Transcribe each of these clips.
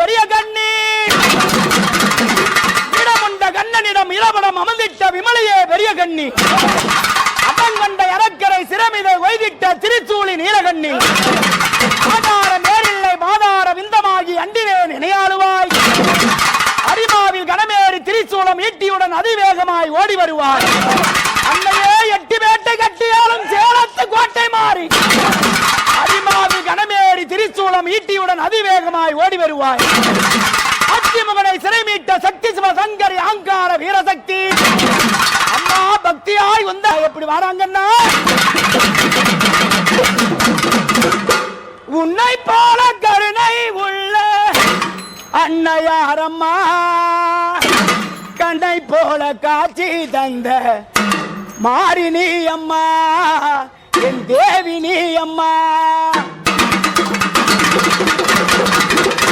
பெரிய கண்ணி. இடமுண்ட கண்ணனிடம் இளவடம் அமர்ந்திட்ட விமலையே பெரிய கண்ணி. அவன் கண்ட அரக்கரை சிறமிதை ஒய்திட்ட திருச்சூழி நீலகண்ணி. ஆதார மேலில்லை மாதார விந்தமாகி அண்டினே நினையாளுவாய் அரிமாவில் கனமேறி திரிசூலம் ஈட்டியுடன் அதிவேகமாய் ஓடி வருவாய். அன்னையே எட்டி வேட்டை கட்டியாலும் சேலத்து கோட்டை மாறி. திரிசூலம் அதிவேகமாய் ஓடி வருவாய். அத்திமுகனை சிறை மீட்ட சக்தி சிவ சங்கரி ஆங்கார வீரசக்தி. அம்மா பக்தியாய் வந்தா எப்படி வராங்கன்னா உன்னை போல கருணை உள்ள அன்னையாரம்மா. கண்ணை போல காட்சி தந்த மாறி நீ அம்மா என் தேவி நீ அம்மா.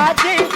Cadê?